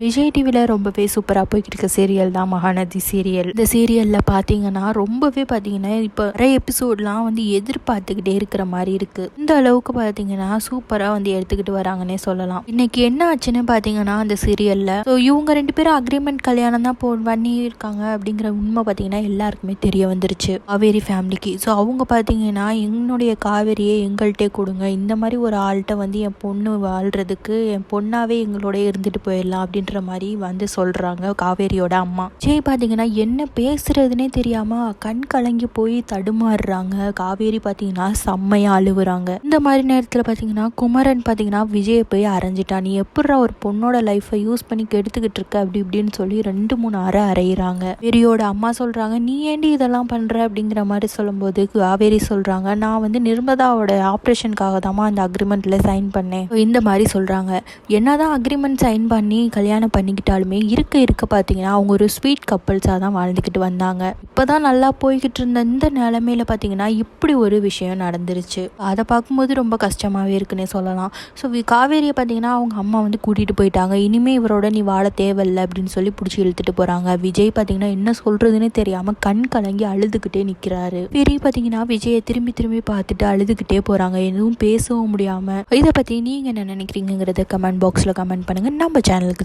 விஜய் டிவியில் ரொம்பவே சூப்பராக போய்கிட்டு இருக்க சீரியல் தான் மகாநதி சீரியல் இந்த சீரியலில் பார்த்தீங்கன்னா ரொம்பவே பார்த்தீங்கன்னா இப்போ நிறைய எபிசோட்லாம் வந்து எதிர்பார்த்துக்கிட்டே இருக்கிற மாதிரி இருக்குது இந்த அளவுக்கு பார்த்தீங்கன்னா சூப்பராக வந்து எடுத்துக்கிட்டு வராங்கன்னே சொல்லலாம். இன்னைக்கு என்ன ஆச்சுன்னு பார்த்தீங்கன்னா அந்த சீரியலில் ஸோ இவங்க ரெண்டு பேரும் அக்ரிமெண்ட் கல்யாணம் தான் போ பண்ணியிருக்காங்க அப்படிங்கிற உண்மை பார்த்தீங்கன்னா எல்லாருக்குமே தெரிய வந்துருச்சு. காவேரி ஃபேமிலிக்கு ஸோ அவங்க பார்த்தீங்கன்னா என்னுடைய காவேரியை எங்கள்கிட்டே கொடுங்க. இந்த மாதிரி ஒரு ஆள்கிட்ட வந்து என் பொண்ணு வாழ்கிறதுக்கு என் பொண்ணாவே எங்களோட இருந்துட்டு போயிடலாம் அப்படின்னு அப்படின்ற மாதிரி வந்து சொல்கிறாங்க காவேரியோட அம்மா. ஜெய் பார்த்தீங்கன்னா என்ன பேசுறதுனே தெரியாமல் கண் கலங்கி போய் தடுமாறுறாங்க. காவேரி பார்த்தீங்கன்னா செம்மையாக அழுவுறாங்க. இந்த மாதிரி நேரத்தில் பார்த்தீங்கன்னா குமரன் பார்த்தீங்கன்னா விஜயை போய் அரைஞ்சிட்டான். நீ எப்படா ஒரு பொண்ணோட லைஃப்பை யூஸ் பண்ணி கெடுத்துக்கிட்டு இருக்க? அப்படி இப்படின்னு சொல்லி ரெண்டு மூணு அரை அரைகிறாங்க வெறியோட அம்மா சொல்கிறாங்க நீ ஏண்டி இதெல்லாம் பண்ணுற அப்படிங்கிற மாதிரி சொல்லும்போது காவேரி சொல்கிறாங்க நான் வந்து நிர்மதாவோட ஆப்ரேஷனுக்காக தான் அந்த அக்ரிமெண்ட்டில் சைன் பண்ணேன். இந்த மாதிரி சொல்கிறாங்க என்னதான் அக்ரிமெண்ட் சைன் பண்ணி கல்யாணம் கல்யாணம் பண்ணிக்கிட்டாலுமே இருக்க இருக்க பார்த்தீங்கன்னா அவங்க ஒரு ஸ்வீட் கப்பல்ஸாக தான் வாழ்ந்துக்கிட்டு வந்தாங்க. இப்போ தான் நல்லா போய்கிட்டு இருந்த இந்த நிலமையில பார்த்தீங்கன்னா இப்படி ஒரு விஷயம் நடந்துருச்சு. அதை பார்க்கும்போது ரொம்ப கஷ்டமாகவே இருக்குன்னே சொல்லலாம். ஸோ காவேரியை பார்த்தீங்கன்னா அவங்க அம்மா வந்து கூட்டிகிட்டு போயிட்டாங்க. இனிமேல் இவரோட நீ வாழ தேவையில்லை அப்படின்னு சொல்லி பிடிச்சி இழுத்துட்டு போகிறாங்க விஜய் பார்த்தீங்கன்னா என்ன சொல்கிறதுனே தெரியாமல் கண் கலங்கி அழுதுகிட்டே நிற்கிறாரு பெரிய பார்த்தீங்கன்னா விஜயை திரும்பி திரும்பி பார்த்துட்டு அழுதுகிட்டே போகிறாங்க எதுவும் பேசவும் முடியாமல் இதை பற்றி நீங்கள் என்ன நினைக்கிறீங்கிறத கமெண்ட் பாக்ஸில் கமெண்ட் பண்ணுங்கள் நம்ம சேனலுக்கு